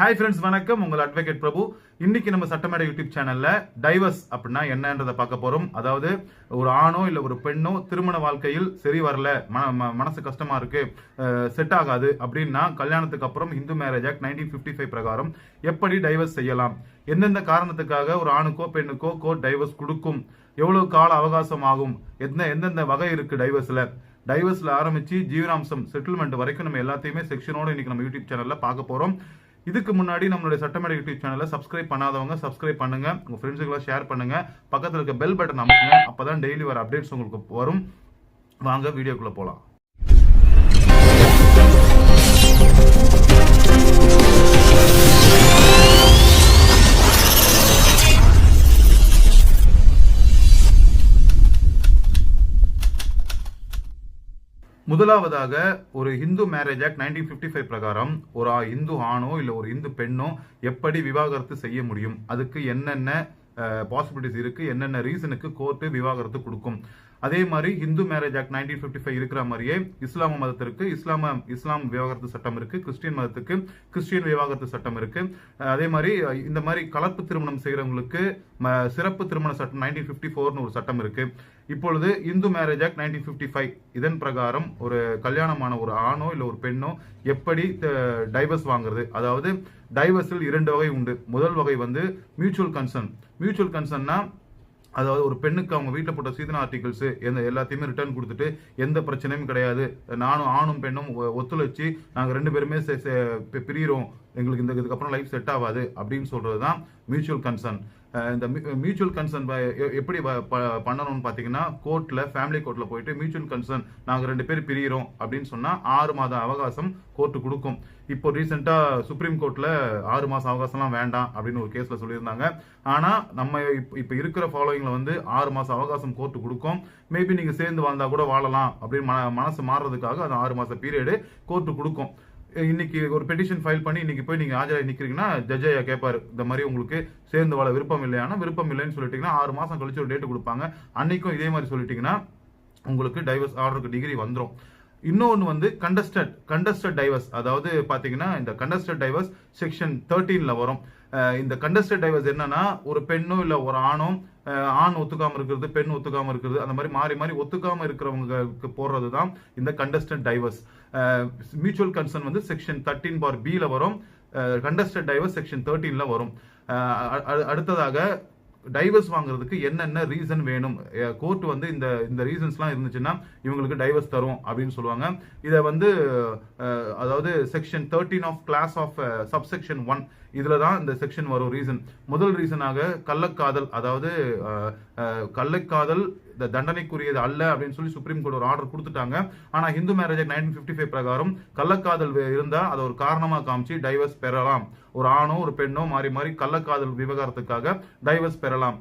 Hi friends வணக்கம். உங்கள் advocate பிரபு. இன்னைக்கு நம்ம சட்டமேடை யூடியூப் சேனல்ல டைவர்ஸ் அப்படின்னா என்னன்றதை பார்க்க போறோம். அதாவது ஒரு ஆணோ இல்ல ஒரு பெண்ணோ திருமண வாழ்க்கையில் சரி வரல ம- மனசு கஷ்டமா இருக்கு செட் ஆகாது அப்படின்னா கல்யாணத்துக்கு அப்புறம் Hindu marriage act nineteen fifty five பிரகாரம் எப்படி டைவர்ஸ் செய்யலாம்? எந்தெந்த காரணத்துக்காக ஒரு ஆணுக்கோ பெண்ணுக்கோ கோர்ட் டைவர்ஸ் கொடுக்கும்? எவ்வளவு கால அவகாசம் ஆகும்? எந்த எந்தெந்த வகை இருக்கு டைவர்ஸ்ல? டைவர்ஸ்ல ஆரம்பிச்சு ஜீவனாம்சம் செட்டில்மெண்ட் வரைக்கும் நம்ம எல்லாத்தையுமே செக்ஷனோட இன்னைக்கு நம்ம யூடியூப் சேனல்ல பார்க்க போறோம். இதுக்கு முன்னாடி நம்மளுடைய சட்டமேடை யூடியூப் சேனலை சப்ஸ்கிரைப் பண்ணாதவங்க சப்ஸ்கிரைப் பண்ணுங்க. உங்க ஃப்ரெண்ட்ஸுக்கெல்லாம் ஷேர் பண்ணுங்க. பக்கத்தில் இருக்க பெல் பட்டன் அமுக்குங்க. அப்பதான் டெய்லி வர அப்டேட்ஸ் உங்களுக்கு வரும். வாங்க வீடியோக்குள்ள போலாம். முதலாவதாக ஒரு Hindu marriage act nineteen fifty five பிரகாரம் ஒரு ஆ- இந்து ஆணோ இல்லை ஒரு இந்து பெண்ணோ எப்படி விவாகரத்து செய்ய முடியும்? அதுக்கு என்னென்ன பாசிபிலிட்டிஸ் இருக்கு? என்னென்ன ரீசனுக்கு கோர்ட்டு விவாகரத்து கொடுக்கும்? அதே மாதிரி Hindu marriage act nineteen fifty five இருக்கிற மாதிரியே இஸ்லாம மதத்திற்கு இஸ்லாம இஸ்லாம் விவாகரத்து சட்டம் இருக்கு கிறிஸ்டியன் மதத்துக்கு கிறிஸ்டியன் விவாகரத்து சட்டம் இருக்கு. அதே மாதிரி இந்த மாதிரி கலப்பு திருமணம் செய்யறவங்களுக்கு ம- சிறப்பு திருமண சட்டம் நைன்டீன் பிப்டி ஃபோர்னு ஒரு சட்டம் இருக்கு. இப்பொழுது Hindu marriage act nineteen fifty five இதன் பிரகாரம் ஒரு கல்யாணமான ஒரு ஆணோ இல்லை ஒரு பெண்ணோ எப்படி டைவர்ஸ் வாங்குறது? அதாவது டைவர்ஸில் இரண்டு வகை உண்டு. முதல் வகை வந்து மியூச்சுவல் கன்சர்ன் மியூச்சுவல் கன்சர்ன்னா அதாவது ஒரு பெண்ணுக்கு அவங்க வீட்டில் போட்ட சீதன ஆர்டிகல்ஸ் எந்த எல்லாத்தையுமே ரிட்டர்ன் கொடுத்துட்டு எந்த பிரச்சனையும் கிடையாது. நானும் ஆணும் பெண்ணும் ஒ- ஒத்துழைச்சு நாங்கள் ரெண்டு பேருமே செ- செ- பிரியிறோம். எங்களுக்கு இந்த இதுக்கப்புறம் லைஃப் செட் ஆகாது அப்படின்னு சொல்றது தான் மியூச்சுவல் கன்சர்ன் இந்த மியூச்சுவல் கன்சர்ன் எப்படி ப- பண்ணணும்னு பார்த்தீங்கன்னா கோர்ட்டில் ஃபேமிலி கோர்ட்டில் போயிட்டு மியூச்சுவல் கன்சர்ன் நாங்கள் ரெண்டு பேர் பிரியிறோம் அப்படின்னு சொன்னால் ஆறு மாத அவகாசம் கோர்ட்டு கொடுக்கும். இப்போ ரீசெண்டாக சுப்ரீம் கோர்ட்டில் ஆறு மாதம் அவகாசம்லாம் வேண்டாம் அப்படின்னு ஒரு கேஸில் சொல்லியிருந்தாங்க. ஆனால் நம்ம இப்போ இப்போ இருக்கிற ஃபாலோயிங்கில் வந்து ஆறு மாதம் அவகாசம் கோர்ட்டு கொடுக்கும். மேபி நீங்கள் சேர்ந்து வாழ்ந்தால் கூட வாழலாம் அப்படின்னு மன மனசு மாறுறதுக்காக அந்த ஆறு மாத பீரியடு கோர்ட்டு கொடுக்கும். இன்னைக்கு ஒரு பெட்டிஷன் ஃபைல் பண்ணி இன்னைக்கு போய் நீங்க ஆஜராகி நிக்கிறீங்கன்னா ஜட்ஜ் ஐயா கேட்பாரு இந்த மாதிரி உங்களுக்கு சேர்ந்து வாழ விருப்பம் இல்லையானா விருப்பம் இல்லைன்னு சொல்லிட்டீங்கன்னா ஆறு மாசம் கழிச்சு ஒரு டேட் கொடுப்பாங்க. அன்னைக்கும் இதே மாதிரி சொல்லிட்டீங்கன்னா உங்களுக்கு டைவர்ஸ் ஆர்டருக்கு டிகிரி வந்துடும் இன்னொன்று வந்து கண்டஸ்டட் கண்டஸ்டட் டைவர்ஸ் அதாவது பார்த்தீங்கன்னா இந்த கண்டஸ்டட் டைவர்ஸ் செக்ஷன் தேர்ட்டீனில் வரும். இந்த கண்டஸ்டட் டைவர்ஸ் என்னன்னா ஒரு பெண்ணோ இல்லை ஒரு ஆணோ ஆண் ஒத்துக்காமல் இருக்கிறது பெண் ஒத்துக்காமல் இருக்கிறது அந்த மாதிரி மாறி மாறி ஒத்துக்காம இருக்கிறவங்களுக்கு போடுறது தான் இந்த கண்டஸ்டன்ட் டைவர்ஸ் மியூச்சுவல் கன்சர்ன் வந்து செக்ஷன் தேர்ட்டீன் பார் பியில் வரும். கண்டஸ்டன்ட் டைவர்ஸ் செக்ஷன் தேர்ட்டீனில் வரும். அடுத்ததாக டைவர்ஸ் வாங்குறதுக்கு என்னென்ன ரீசன் வேணும்? கோர்ட் வந்து இந்த இந்த ரீசன்ஸ்லாம் இருந்துச்சுன்னா இவங்களுக்கு டைவர்ஸ் தரும் அப்படின்னு சொல்லுவாங்க. இதை வந்து அதாவது section thirteen of clause of subsection one இதுல தான் இந்த செக்ஷன் வரும். ரீசன் முதல் ரீசனாக கள்ளக்காதல் அதாவது கள்ளக்காதல் இந்த தண்டனைக்குரியது அல்ல அப்படின்னு சொல்லி சுப்ரீம் கோர்ட் ஒரு ஆர்டர் கொடுத்துட்டாங்க. ஆனா Hindu marriage nineteen fifty five பிரகாரம் கள்ளக்காதல் இருந்தால் இருந்தா அதை ஒரு காரணமா காமிச்சு டைவர்ஸ் பெறலாம். ஒரு ஆணோ ஒரு பெண்ணோ மாறி மாறி கள்ளக்காதல் விவகாரத்துக்காக டைவர்ஸ் பெறலாம்.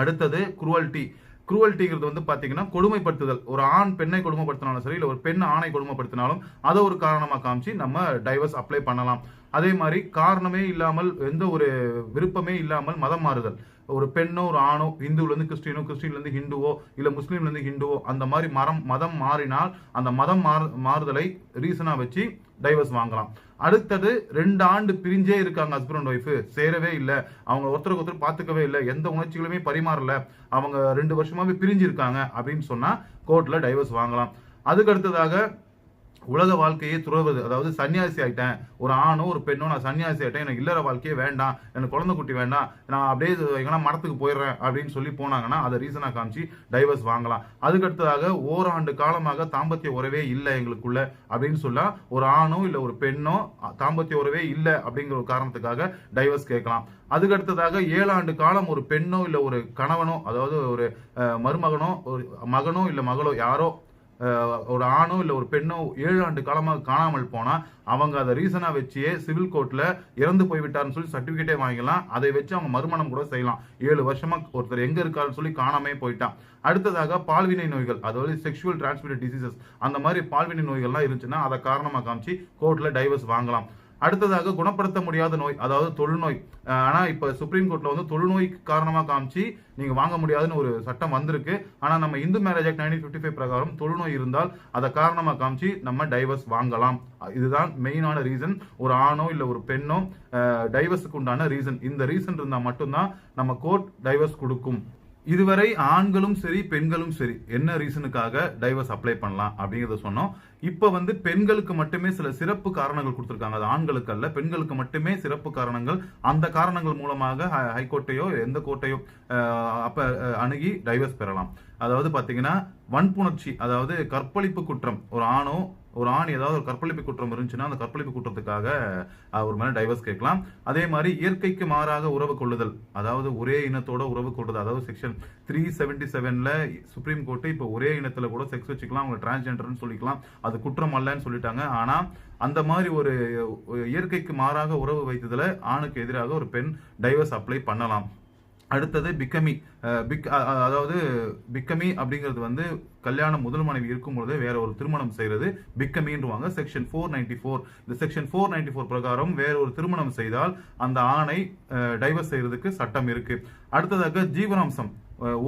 அடுத்தது குருவல்ட்டி குரூவல்ட்டிங்கிறது வந்து பார்த்தீங்கன்னா கொடுமைப்படுத்துதல். ஒரு ஆண் பெண்ணை கொடுமைப்படுத்தினாலும் சரி இல்லை ஒரு பெண் ஆணை கொடுமைப்படுத்தினாலும் அதை ஒரு காரணமாக காமிச்சு நம்ம டைவர்ஸ் அப்ளை பண்ணலாம். அதே மாதிரி காரணமே இல்லாமல் எந்த ஒரு விருப்பமே இல்லாமல் மதம் மாறுதல். ஒரு பெண்ணோ ஒரு ஆணோ இந்துலேருந்து கிறிஸ்டினோ கிறிஸ்டின்லேருந்து ஹிந்துவோ இல்லை முஸ்லீம்லேருந்து ஹிந்துவோ அந்த மாதிரி மரம் மதம் மாறினால் அந்த மதம் மாறு மாறுதலை ரீசனாக வச்சு டைவர்ஸ் வாங்கலாம். அடுத்தது ரெண்டு ஆண்டு பிரிஞ்சே இருக்காங்க ஹஸ்பண்ட் அண்ட் ஒய்ஃப் சேரவே இல்லை. அவங்க ஒருத்தருக்கு ஒருத்தர் பார்த்துக்கவே இல்லை. எந்த உணர்ச்சிகளுமே பரிமாறல. அவங்க ரெண்டு வருஷமாவே பிரிஞ்சு இருக்காங்க அப்படின்னு சொன்னால் கோர்ட்டில் டைவர்ஸ் வாங்கலாம். அதுக்கு அடுத்ததாக உலக வாழ்க்கையே துறவது. அதாவது சன்னியாசி ஆயிட்டேன். ஒரு ஆணோ ஒரு பெண்ணோ நான் சன்னியாசி ஆயிட்டேன். எனக்கு இல்லற வாழ்க்கையே வேண்டாம். எனக்கு குழந்தை குட்டி வேண்டாம். நான் அப்படியே எங்கன்னா மடத்துக்கு போயிடுறேன் அப்படின்னு சொல்லி போனாங்கன்னா அதை ரீசனாக காமிச்சு டைவர்ஸ் வாங்கலாம். அதுக்கடுத்ததாக ஓராண்டு காலமாக தாம்பத்திய உறவே இல்லை எங்களுக்குள்ள அப்படின்னு சொல்ல ஒரு ஆணோ இல்லை ஒரு பெண்ணோ தாம்பத்திய உறவே இல்லை அப்படிங்கிற ஒரு காரணத்துக்காக டைவர்ஸ் கேட்கலாம். அதுக்கு அடுத்ததாக ஏழாண்டு காலம் ஒரு பெண்ணோ இல்லை ஒரு கணவனோ அதாவது ஒரு மருமகனோ ஒரு மகனோ இல்லை மகளோ யாரோ ஒரு ஆணோ இல்லை ஒரு பெண்ணோ ஏழு ஆண்டு காலமாக காணாமல் போனால் அவங்க அதை ரீசனாக வச்சே சிவில் கோர்ட்டில் இறந்து போய்விட்டார்னு சொல்லி சர்டிஃபிகேட்டே வாங்கிக்கலாம். அதை வச்சு அவங்க மறுமணம் கூட செய்யலாம். ஏழு வருஷமாக ஒருத்தர் எங்கே இருக்காருன்னு சொல்லி காணாமே போயிட்டான். அடுத்ததாக பால்வினை நோய்கள் அதாவது செக்ஷுவல் டிரான்ஸ்மிட்டட் டிசீசஸ் அந்த மாதிரி பால்வினை நோய்கள்லாம் இருந்துச்சுன்னா அதை காரணமாக காமிச்சு கோர்ட்டில் டைவர்ஸ் வாங்கலாம். அடுத்ததாக குணப்படுத்த முடியாத நோய் அதாவது தொழுநோய். ஆனால் இப்போ சுப்ரீம் கோர்ட்டில் வந்து தொழுநோய்க்கு காரணமாக காமிச்சு நீங்கள் வாங்க முடியாதுன்னு ஒரு சட்டம் வந்திருக்கு. ஆனால் நம்ம Hindu marriage act nineteen fifty five பிரகாரம் தொழுநோய் இருந்தால் அதை காரணமாக காமிச்சு நம்ம டைவர்ஸ் வாங்கலாம். இதுதான் மெயினான ரீசன் ஒரு ஆணோ இல்லை ஒரு பெண்ணோ டைவர்ஸுக்கு உண்டான ரீசன் இந்த ரீசன் இருந்தால் மட்டும்தான் நம்ம கோர்ட் டைவர்ஸ் கொடுக்கும். இதுவரை ஆண்களும் சரி பெண்களும் சரி என்ன ரீசனுக்காக டைவர்ஸ் அப்ளை பண்ணலாம் அப்படிங்கறத சொன்னோம். இப்ப வந்து பெண்களுக்கு மட்டுமே சில சிறப்பு காரணங்கள் கொடுத்திருக்காங்க. அது ஆண்களுக்கு அல்ல பெண்களுக்கு மட்டுமே சிறப்பு காரணங்கள். அந்த காரணங்கள் மூலமாக ஹை- ஹைகோர்ட்டையோ எந்த கோர்ட்டையோ அஹ், அப்ப அணுகி டைவர்ஸ் பெறலாம். அதாவது பாத்தீங்கன்னா வன்புணர்ச்சி அதாவது கற்பழிப்பு குற்றம். ஒரு ஆணோ ஒரு ஆண் ஏதாவது ஒரு கற்பழிப்பு குற்றம் இருந்துச்சுன்னா அந்த கற்பழிப்பு குற்றத்துக்காக அவர் மேலே டைவர்ஸ் கேட்கலாம். அதே மாதிரி இயற்கைக்கு மாறாக உறவு கொள்ளுதல். அதாவது ஒரே இனத்தோட உறவு கொள்ளுதல். அதாவது செக்ஷன் த்ரீ செவன்டி செவனில் சுப்ரீம் கோர்ட்டு இப்போ ஒரே இனத்தில் கூட செக்ஸ் வச்சுக்கலாம். அவங்க டிரான்ஸ்ஜெண்டர்னு சொல்லிக்கலாம். அது குற்றம் அல்லன்னு சொல்லிட்டாங்க. ஆனால் அந்த மாதிரி ஒரு இயற்கைக்கு மாறாக உறவு வைத்ததில் ஆணுக்கு எதிராக ஒரு பெண் டைவர்ஸ் அப்ளை பண்ணலாம். அடுத்தது பிக்கமி பிக் அதாவது பிக்கமி அப்படிங்கிறது வந்து கல்யாணம் முதல் மனைவி இருக்கும் பொழுது வேற ஒரு திருமணம் செய்கிறது பிக்கமின்றுவாங்க. செக்ஷன் ஃபோர் நைன்டி ஃபோர் இந்த செக்ஷன் ஃபோர் நைன்டி ஃபோர் பிரகாரம் வேற ஒரு திருமணம் செய்தால் அந்த ஆணை டைவர்ஸ் செய்கிறதுக்கு சட்டம் இருக்கு. அடுத்ததாக ஜீவனாம்சம்.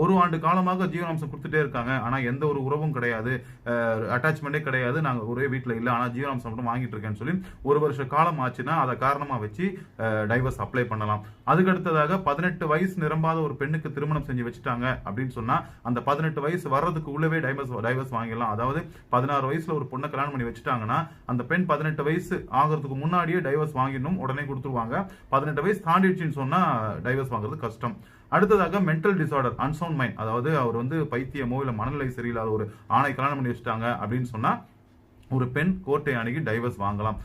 ஒரு ஆண்டு காலமாக ஜீவனாம்சம் கொடுத்துட்டே இருக்காங்க. ஆனால் எந்த ஒரு உறவும் கிடையாது. அட்டாச்மெண்டே கிடையாது. நாங்கள் ஒரே வீட்டில் இல்லை. ஆனால் ஜீவனாம்சம் மட்டும் வாங்கிட்டு இருக்கேன்னு சொல்லி ஒரு வருஷ காலம் ஆச்சுன்னா அதை காரணமாக வச்சு டைவர்ஸ் அப்ளை பண்ணலாம். அதுக்கு அடுத்ததாக பதினெட்டு வயசு நிரம்பாத ஒரு பெண்ணுக்கு திருமணம் செஞ்சு வச்சுட்டாங்க அப்படின்னு சொன்னால் அந்த பதினெட்டு வயசு வர்றதுக்கு உள்ளவே டைவர்ஸ் டைவர்ஸ் வாங்கிடலாம். அதாவது பதினாறு வயசில் ஒரு பொண்ணை கல்யாணம் பண்ணி வச்சுட்டாங்கன்னா அந்த பெண் பதினெட்டு வயசு ஆகிறதுக்கு முன்னாடியே டைவர்ஸ் வாங்கிடணும். உடனே கொடுத்துருவாங்க. பதினெட்டு வயசு தாண்டிடுச்சுன்னு சொன்னால் டைவர்ஸ் வாங்குறது கஷ்டம். அடுத்ததாக மென்டல் டிசார்டர் அன்சவுண்ட் மைண்ட் அதாவது அவர் வந்து பைத்தியமோ இல்லை மனநிலை சரியில்லாத ஒரு ஆணை கல்யாணம் பண்ணி வச்சுட்டாங்க அப்படின்னு சொன்னா ஒரு பெண் கோர்ட்டை அணுகி டைவர்ஸ் வாங்கலாம்.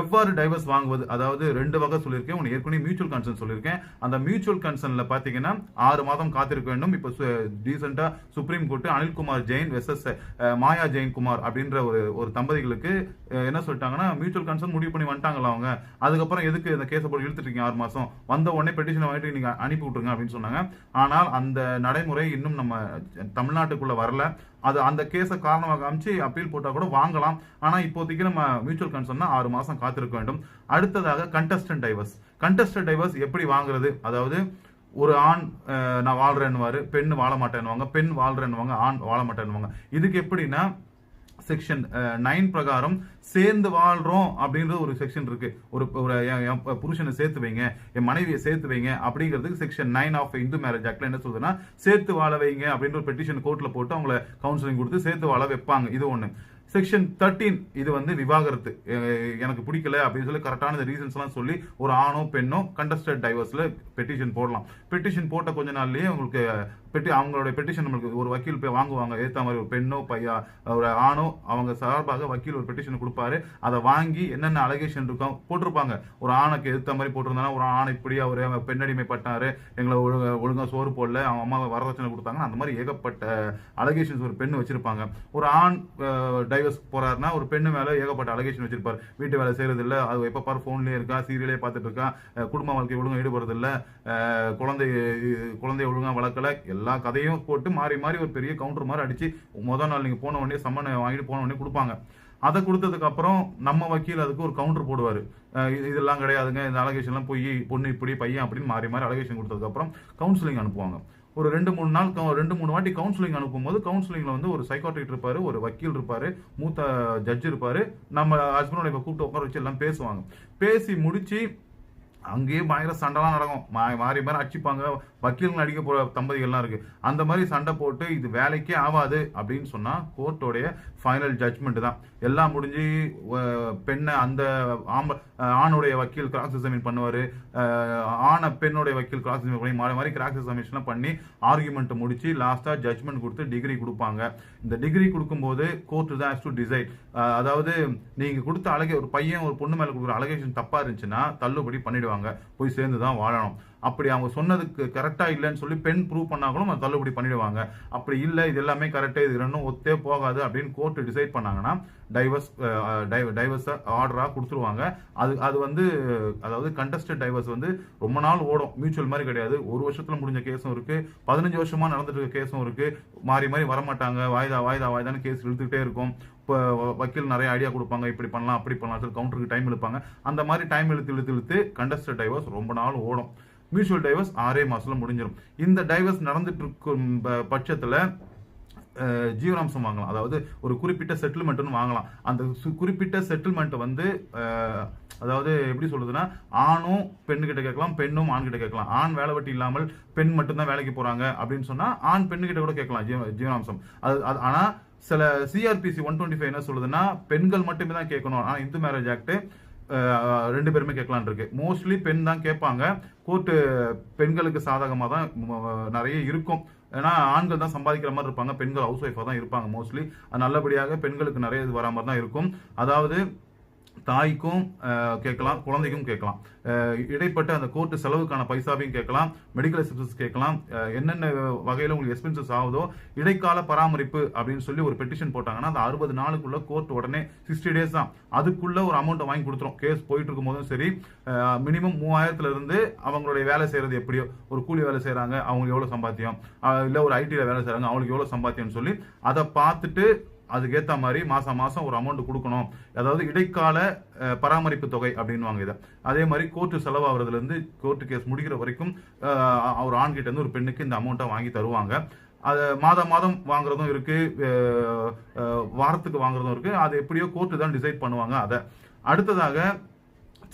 எவ்வாறு டைவர்ஸ் வாங்குவது அதாவது ரெண்டு வகை சொல்லியிருக்கேன். உனக்கு ஏற்கனவே மியூச்சுவல் கன்சர்ன் சொல்லியிருக்கேன். அந்த மியூச்சுவல் கன்சர்ன்ல பார்த்தீங்கன்னா ஆறு மாதம் காத்திருக்க வேண்டும். இப்போ ரீசெண்டாக supreme court Anilkumar Jain versus Maya Jainkumar அப்படின்ற ஒரு ஒரு தம்பதிகளுக்கு என்ன சொல்லிட்டாங்கன்னா மியூச்சுவல் கன்சர்ன் முடிவு பண்ணி வந்துட்டாங்களா அவங்க. அதுக்கப்புறம் எதுக்கு இந்த கேஸை போட்டு இழுத்துட்டு இருக்கீங்க ஆறு மாதம் வந்த உடனே பெட்டிஷனை வாங்கிட்டு நீங்கள் அனுப்பி விட்டுருங்க அப்படின்னு சொன்னாங்க. ஆனால் அந்த நடைமுறை இன்னும் நம்ம தமிழ்நாட்டுக்குள்ளே வரல. அது அந்த கேஸை காரணமாக காமிச்சு அப்பீல் போட்டால் கூட வாங்கலாம். ஆனால் இப்போதைக்கு நம்ம மியூச்சுவல் கன்சர்ன்னா ஆறு மாதம் மாதம் காத்திருக்க வேண்டும். அடுத்ததாக கண்டஸ்டன்ட் டைவர்ஸ் கண்டஸ்டன்ட் டைவர்ஸ் எப்படி வாங்குறது? அதாவது ஒரு ஆண் நான் வாழ்றேன்னுவாரு பெண் வாழ மாட்டேன்னுவாங்க பெண் வாழ்றேன்னுவாங்க ஆண் வாழ மாட்டேன்னுவாங்க இதுக்கு எப்படின்னா செக்ஷன் நைன் பிரகாரம் சேர்ந்து வாழ்றோம் அப்படின்றது ஒரு செக்ஷன் இருக்கு. ஒரு ஒரு என் புருஷனை சேர்த்து வைங்க என் மனைவியை சேர்த்து வைங்க அப்படிங்கிறதுக்கு section nine of Hindu marriage ஆக்ட்ல என்ன சொல்றதுன்னா சேர்த்து வாழ வைங்க அப்படின்ற ஒரு பெட்டிஷன் கோர்ட்ல போட்டு அவங்கள கவுன்சிலிங் கொடுத்து சேர்த்து வாழ வைப்பாங்க. இது ஒன்று செக்ஷன் தேர்ட்டீன் இது வந்து விவாகரத்து. எனக்கு பிடிக்கல அப்படின்னு சொல்லி கரெக்டான ரீசன்ஸ்லாம் சொல்லி ஒரு ஆணோ பெண்ணோ கண்டஸ்டட் டைவர்ஸில் பெட்டிஷன் போடலாம். பெட்டிஷன் போட்ட கொஞ்ச நாள்லேயே உங்களுக்கு பெட்டி அவங்களுடைய பெட்டிஷன் நம்மளுக்கு ஒரு வக்கீல் போய் வாங்குவாங்க. ஏற்ற மாதிரி ஒரு பெண்ணோ பையா ஒரு ஆணோ அவங்க சார்பாக வக்கீல் ஒரு பெட்டிஷன் கொடுப்பாரு. அதை வாங்கி என்னென்ன அலகேஷன் இருக்கோ போட்டிருப்பாங்க. ஒரு ஆணுக்கு எதிர்த்த மாதிரி போட்டிருந்தானா ஒரு ஆணை இப்படி அவர் பெண்ணடிமைப்பட்டாரு எங்களை ஒழுங்கா ஒழுங்காக சோறு போடல அவங்க அம்மாவை வரதட்சணை கொடுத்தாங்க அந்த மாதிரி ஏகப்பட்ட அலகேஷன்ஸ் ஒரு பெண் வச்சிருப்பாங்க. ஒரு ஆண் டைவர்ஸ் போறாருன்னா ஒரு பெண்ணு மேலே ஏகப்பட்ட அலகேஷன் வச்சிருப்பாரு. வீட்டு வேலை செய்யறது இல்லை அது எப்போ பாரு ஃபோன்லேயே இருக்கா சீரியலே பார்த்துட்டு இருக்கா குடும்ப வாழ்க்கை ஒழுங்காக ஈடுபடுறது இல்ல குழந்தை குழந்தைய ஒழுங்கா வளர்க்கல எல்லா கதையும் போட்டு மாறி மாறி ஒரு பெரிய கவுண்டர் மாதிரி அடிச்சு முதல் நாள் நீங்க போன உடனே சம்மனை வாங்கிட்டு போன உடனே கொடுப்பாங்க. அதை கொடுத்ததுக்கு அப்புறம் நம்ம வக்கீல் அதுக்கு ஒரு கவுண்டர் போடுவார். இது- இதெல்லாம் கிடையாதுங்க இந்த அலகேஷன்லாம் போய் பொண்ணு இப்படி பையன் அப்படின்னு மாறி மாறி அலகேஷன் கொடுத்ததுக்கு அப்புறம் கவுன்சிலிங் அனுப்புவாங்க. ஒரு ரெண்டு மூணு நாள் ரெண்டு மூணு வாட்டி கவுன்சிலிங் அனுப்பும்போது கவுன்சிலிங்ல வந்து ஒரு சைக்காட்ரிக் இருப்பார் ஒரு வக்கீல் இருப்பார் மூத்த ஜட்ஜ் இருப்பார் நம்ம ஹஸ்பண்டோட கூப்பிட்டு உட்கார வச்சு எல்லாம் பேசுவாங்க. பேசி முடித்து அங்கேயே பயங்கர சண்டைலாம் நடக்கும். மா- மாறி மாறி அடிச்சுப்பாங்க வக்கீல்கள் அடிக்க போற தம்பதிகள்லாம் இருக்கு. அந்த மாதிரி சண்டை போட்டு இது வேலைக்கே ஆகாது அப்படின்னு சொன்னா கோர்ட்டோடைய ஃபைனல் ஜட்மெண்ட் தான். எல்லாம் முடிஞ்சு பெண்ணை அந்த ஆம்ப ஆணுடைய வக்கீல் கிராஸ் எக்ஸாமின் பண்ணுவாரு. ஆணை பெண்ணுடைய வக்கீல் கிராஸ் எக்ஸாமின் பண்ணி மாறி மாறி கிராஸ் எக்ஸாமினேஷன் பண்ணி ஆர்குமெண்ட் முடிச்சு லாஸ்டா ஜட்ஜ்மெண்ட் கொடுத்து டிகிரி கொடுப்பாங்க. இந்த டிகிரி கொடுக்கும்போது கோர்ட் தான் டு டிசைட் அதாவது நீங்க கொடுத்த அழகே ஒரு பையன் ஒரு பொண்ணு மேல கொடுக்குற அலகேஷன் தப்பா இருந்துச்சுன்னா தள்ளுபடி பண்ணிடுவாங்க. போய் சேர்ந்து தான் வாழணும். அப்படி அவங்க சொன்னதுக்கு கரெக்டாக இல்லைன்னு சொல்லி பெண் ப்ரூவ் பண்ணாங்களும் அதை தள்ளுபடி பண்ணிடுவாங்க. அப்படி இல்லை இது எல்லாமே கரெக்டாக இது ரெண்டும் ஒத்தே போகாது அப்படின்னு கோர்ட் டிசைட் பண்ணாங்கன்னா டைவர்ஸ் டைவர்ஸை ஆர்டராக கொடுத்துருவாங்க. அது அது வந்து அதாவது கண்டஸ்டட் டைவர்ஸ் வந்து ரொம்ப நாள் ஓடும். மியூச்சுவல் மாதிரி கிடையாது. ஒரு வருஷத்தில் முடிஞ்ச கேஸும் இருக்குது பதினஞ்சு வருஷமாக நடந்துட்டு இருக்க கேஸும் இருக்குது மாறி மாறி வரமாட்டாங்க. வாய்தா வாய்தா வாய்தான்னு கேஸ் இழுத்துக்கிட்டே இருக்கும். இப்போ வக்கீல் நிறைய ஐடியா கொடுப்பாங்க. இப்படி பண்ணலாம் அப்படி பண்ணலாம். சொல்லி கவுண்டருக்கு டைம் இழுப்பாங்க. அந்த மாதிரி டைம் இழுத்து இழுத்து இழுத்து கண்டஸ்டட் டைவர்ஸ் ரொம்ப நாள் ஓடும். மியூச்சுவல் டைவர்ஸ் ஆறே மாதத்தில் முடிஞ்சிடும் இந்த டைவர்ஸ் நடந்துட்டு இருக்கும் பட்சத்தில் ஜீவனாம்சம் வாங்கலாம். அதாவது ஒரு குறிப்பிட்ட செட்டில்மெண்ட்னு வாங்கலாம். அந்த குறிப்பிட்ட செட்டில்மெண்ட் வந்து அதாவது எப்படி சொல்றதுன்னா ஆணும் பெண்ணுகிட்ட கேட்கலாம் பெண்ணும் ஆண்கிட்ட கேட்கலாம். ஆண் வேலை வெட்டி இல்லாமல் பெண் மட்டும்தான் வேலைக்கு போறாங்க அப்படின்னு சொன்னா ஆண் பெண்ணுகிட்ட கூட கேட்கலாம் ஜீவ ஜீவனாம்சம். அது அது- ஆனா சில சிஆர்பிசி ஒன் டுவெண்ட்டி ஃபைவ் என்ன சொல்லுதுன்னா பெண்கள் மட்டுமே தான் கேட்கணும். ஆனால் இந்து மேரேஜ் ஆக்ட் ரெண்டு பேருமே கேட்கலான் இருக்கு. மோஸ்ட்லி பெண் தான் கேட்பாங்க. கோர்ட்டு பெண்களுக்கு சாதகமாக தான் நிறைய இருக்கும். ஏன்னா ஆண்கள் தான் சம்பாதிக்கிற மாதிரி இருப்பாங்க. பெண்கள் ஹவுஸ் ஒய்ஃபாக தான் இருப்பாங்க மோஸ்ட்லி நல்லபடியாக பெண்களுக்கு நிறைய இது வரா மாதிரி தான் இருக்கும். அதாவது தாய்க்கும் கேட்கலாம் குழந்தைக்கும் கேட்கலாம். இடைப்பட்ட அந்த கோர்ட்டு செலவுக்கான பைசாவையும் கேட்கலாம் மெடிக்கல் எக்ஸ்பென்சஸ் கேட்கலாம். என்னென்ன வகையில் உங்களுக்கு எக்ஸ்பென்சஸ் ஆகுதோ இடைக்கால பராமரிப்பு அப்படின்னு சொல்லி ஒரு பெட்டிஷன் போட்டாங்கன்னா அந்த அறுபது நாளுக்குள்ள கோர்ட் உடனே சிக்ஸ்டி டேஸ் தான். அதுக்குள்ள ஒரு அமௌண்ட்டை வாங்கி கொடுத்துரும். கேஸ் போயிட்டு இருக்கும் போதும் சரி மினிமம் மூவாயிரத்துல இருந்து அவங்களுடைய வேலை செய்யறது எப்படியோ ஒரு கூலி வேலை செய்யறாங்க அவங்களுக்கு எவ்வளவு சம்பாத்தியம் இல்லை இல்ல ஒரு ஐடியில் வேலை செய்யறாங்க அவங்களுக்கு எவ்வளவு சம்பாத்தியம்னு சொல்லி அதை பார்த்துட்டு அதுக்கேற்ற மாதிரி மாசம் மாசம் ஒரு அமௌண்ட் கொடுக்கணும். அதாவது இடைக்கால பராமரிப்பு தொகை அப்படின்னுவாங்க இதை. அதே மாதிரி கோர்ட்டு செலவாகிறதுல இருந்து கோர்ட்டு கேஸ் முடிக்கிற வரைக்கும் அவர் ஒரு இருந்து ஒரு பெண்ணுக்கு இந்த அமௌண்ட்டை வாங்கி தருவாங்க. அது மாதம் மாதம் வாங்குறதும் இருக்கு வாரத்துக்கு வாங்குறதும் இருக்கு. அது எப்படியோ கோர்ட்டு தான் டிசைட் பண்ணுவாங்க அதை. அடுத்ததாக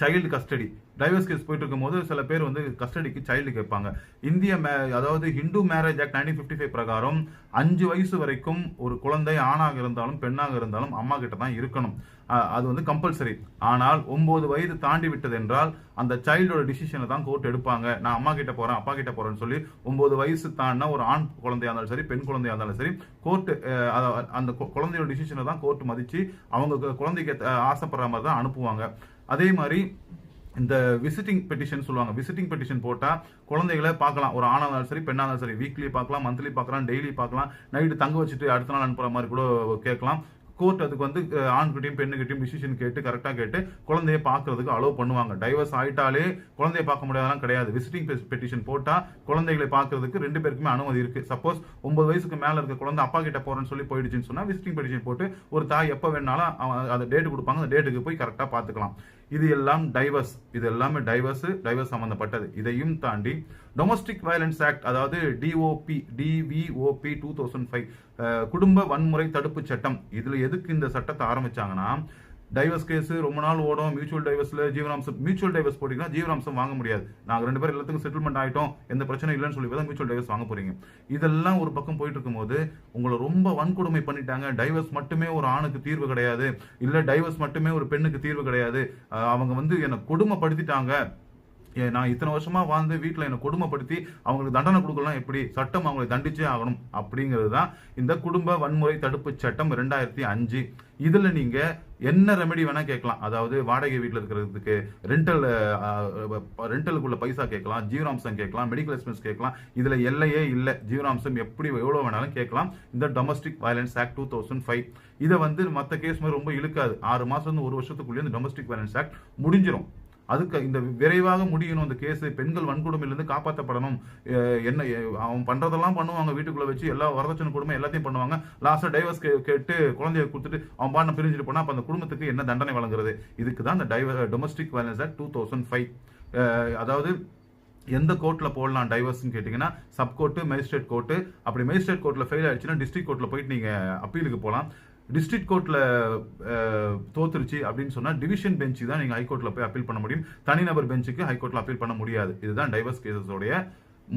சைல்டு கஸ்டடி டைவர்ஸ் கேஸ் போயிட்டு இருக்கும்போது சில பேர் வந்து கஸ்டடிக்கு சைல்டு கேட்பாங்க. இந்திய மே அதாவது Hindu marriage act nineteen fifty five பிரகாரம் அஞ்சு வயசு வரைக்கும் ஒரு குழந்தை ஆணாக இருந்தாலும் பெண்ணாக இருந்தாலும் அம்மா கிட்ட தான் இருக்கணும். அது வந்து கம்பல்சரி ஆனால் ஒன்பது வயது தாண்டி விட்டது என்றால் அந்த சைல்டோட டிசிஷனை தான் கோர்ட் எடுப்பாங்க. நான் அம்மா கிட்ட போறேன் அப்பா கிட்ட போறேன்னு சொல்லி ஒன்பது வயசு தாண்டினா ஒரு ஆண் குழந்தையா இருந்தாலும் சரி பெண் குழந்தையா இருந்தாலும் சரி கோர்ட் அந்த குழந்தையோட டிசிஷனை தான் கோர்ட் மதிச்சு அவங்க குழந்தைக்கு ஆசைப்படுற மாதிரி தான் அனுப்புவாங்க. அதே மாதிரி இந்த விசிட்டிங் பெட்டிஷன் சொல்லுவாங்க. விசிட்டிங் பெட்டிஷன் போட்டால் குழந்தைகளை பார்க்கலாம். ஒரு ஆணாக இருந்தாலும் சரி பெண்ணாக இருந்தாலும் சரி வீக்லி பார்க்கலாம் மந்த்லி பார்க்கலாம் டெய்லி பார்க்கலாம். நைட்டு தங்க வச்சுட்டு அடுத்த நாள் அனுப்புகிற மாதிரி கூட கேட்கலாம். கோர்ட் அதுக்கு வந்து ஆண்கிட்டையும் ஆண்கிட்டயும் டிசிஷன் கேட்டு கரெக்டாக கேட்டு குழந்தைய பார்க்கறதுக்கு அலோவ் பண்ணுவாங்க. டைவர்ஸ் ஆயிட்டாலே குழந்தைய பார்க்க முடியாதெல்லாம் கிடையாது. விசிட்டிங் பெட்டிஷன் போட்டா குழந்தைகளை பார்க்கறதுக்கு ரெண்டு பேருக்குமே அனுமதி இருக்கு. சப்போஸ் ஒன்பது வயசுக்கு மேல இருக்க குழந்தை அப்பா கிட்ட போறேன்னு சொல்லி போயிடுச்சுன்னு சொன்னா விசிட்டிங் பெட்டிஷன் போட்டு ஒரு தாய் எப்போ வேணாலும் அவன் அதை டேட் கொடுப்பாங்க. அந்த டேட்டுக்கு போய் கரெக்டாக பார்த்துக்கலாம். இது எல்லாம் டைவர்ஸ் இது எல்லாமே டைவர்ஸ் டைவர்ஸ் சம்பந்தப்பட்டது. இதையும் தாண்டி டொமஸ்டிக் வயலன்ஸ் ஆக்ட் அதாவது டிஓபி டிவிஓபி டூ தௌசண்ட் ஃபைவ் குடும்ப வன்முறை தடுப்பு சட்டம். இதுல எதுக்கு இந்த சட்டத்தை ஆரம்பிச்சாங்கன்னா டைவர்ஸ் கேஸ் ரொம்ப நாள் ஓடும் மியூச்சுவல் டைவர்ஸ்ல ஜீவனாம்சம் மியூச்சுவல் டைவர்ஸ் போட்டீங்கன்னா ஜீவனாம்சம் வாங்க முடியாது. நாங்க ரெண்டு பேரும் எல்லாத்துக்கும் செட்டில்மெண்ட் ஆயிட்டோம் எந்த பிரச்சனை இல்லைன்னு சொல்லி தான் மியூச்சுவல் டைவர்ஸ் வாங்க போறீங்க. இதெல்லாம் ஒரு பக்கம் போயிட்டு இருக்கும்போது உங்களை ரொம்ப வன்கொடுமை பண்ணிட்டாங்க. டைவர்ஸ் மட்டுமே ஒரு ஆணுக்கு தீர்வு கிடையாது. இல்ல டைவர்ஸ் மட்டுமே ஒரு பெண்ணுக்கு தீர்வு கிடையாது. அவங்க வந்து என்னை கொடுமைப்படுத்திட்டாங்க. நான் இத்தனை வருஷமா வாழ்ந்து வீட்டில் என்னை கொடுமைப்படுத்தி அவங்களுக்கு தண்டனை கொடுக்கலாம் எப்படி? சட்டம் அவங்களை தண்டிச்சே ஆகணும். அப்படிங்கிறது தான் இந்த குடும்ப வன்முறை தடுப்பு சட்டம் ரெண்டாயிரத்தி அஞ்சு. இதில் நீங்கள் என்ன ரெமெடி வேணால் கேட்கலாம். அதாவது வாடகை வீட்டில் இருக்கிறதுக்கு ரெண்டல் ரெண்டலுக்குள்ள பைசா கேட்கலாம். ஜீவராம்சம் கேட்கலாம். மெடிக்கல் எக்ஸ்பென்ஸ் கேட்கலாம். இதில் எல்லையே இல்லை. ஜீவராம்சம் எப்படி எவ்வளோ வேணாலும் கேட்கலாம். இந்த domestic violence act two thousand five இதை வந்து மற்ற கேஸ் மாதிரி ரொம்ப இழுக்காது. ஆறு மாதம் ஒரு வருஷத்துக்குள்ளேயே இந்த டொமஸ்டிக் வயலன்ஸ் ஆக்ட் முடிஞ்சிடும் அதுக்கு இந்த விரைவாக முடியணும். இந்த கேஸ் பெண்கள் வன்கொடுமையிலிருந்து காப்பாற்றப்படணும் என்ன அவன் பண்ணுறதெல்லாம் பண்ணுவாங்க. வீட்டுக்குள்ளே வச்சு எல்லா வரதட்சணை குடும்பம் எல்லாத்தையும் பண்ணுவாங்க. லாஸ்ட்டாக டைவர்ஸ் கேட்டு குழந்தைய கொடுத்துட்டு அவன் பாண்ண பிரிஞ்சுட்டு போனால் அப்போ அந்த குடும்பத்துக்கு என்ன தண்டனை வழங்குறது? இதுக்கு தான் இந்த driver domestic violence act two thousand five அதாவது எந்த கோர்ட்டில் போடலாம் டைவர்ஸ்னு கேட்டிங்கன்னா சப் கோர்ட்டு மேஜிஸ்ட்ரேட் கோர்ட்டு அப்படி மேஜிஸ்ட்ரேட் கோர்ட்டில் ஃபெயில் ஆயிடுச்சுன்னா டிஸ்ட்ரிக்ட் கோர்ட்டில் போயிட்டு நீங்கள் அப்பீலுக்கு போகலாம். டிஸ்ட்ரிக்ட் கோர்ட்ல தோத்துருச்சு அப்படின்னு சொன்னா டிவிஷன் பெஞ்சு தான் நீங்க ஹைகோர்ட்ல போய் அப்பீல் பண்ண முடியும். தனிநபர் பெஞ்சுக்கு ஹைகோர்ட்ல அப்பீல் பண்ண முடியாது. இதுதான் டைவர்ஸ் கேசஸோடைய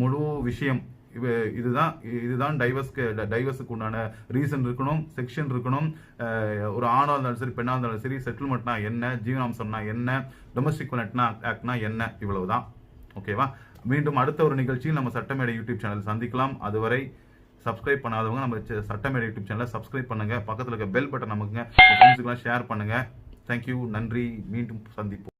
முழு விஷயம். இதுதான் இதுதான் டைவர்ஸ் டைவர்ஸுக்கு உண்டான ரீசன் இருக்கணும் செக்ஷன் இருக்கணும். ஒரு ஆணாக இருந்தாலும் சரி பெண்ணாக இருந்தாலும் சரி செட்டில்மெண்ட்னா என்ன ஜீவனாம்சம்னா என்ன டொமஸ்டிக் வனட்னா ஆக்ட்னா என்ன இவ்வளவுதான். ஓகேவா மீண்டும் அடுத்த ஒரு நிகழ்ச்சியில் நம்ம சட்டமேடை யூடியூப் சேனல் சந்திக்கலாம். அதுவரை சப்ஸ்கிரைப் பண்ணாதவங்க நம்ம ச- சட்டமேடை யூடியூப் சேனலை சப்ஸ்கிரைப் பண்ணுங்கள் பக்கத்தில் இருக்க பெல் பட்டன் நமக்குங்க ஃப்ரெண்ட்ஸுக்கெல்லாம் ஷேர் பண்ணுங்க. தேங்க்யூ நன்றி. மீண்டும் சந்திப்போம்.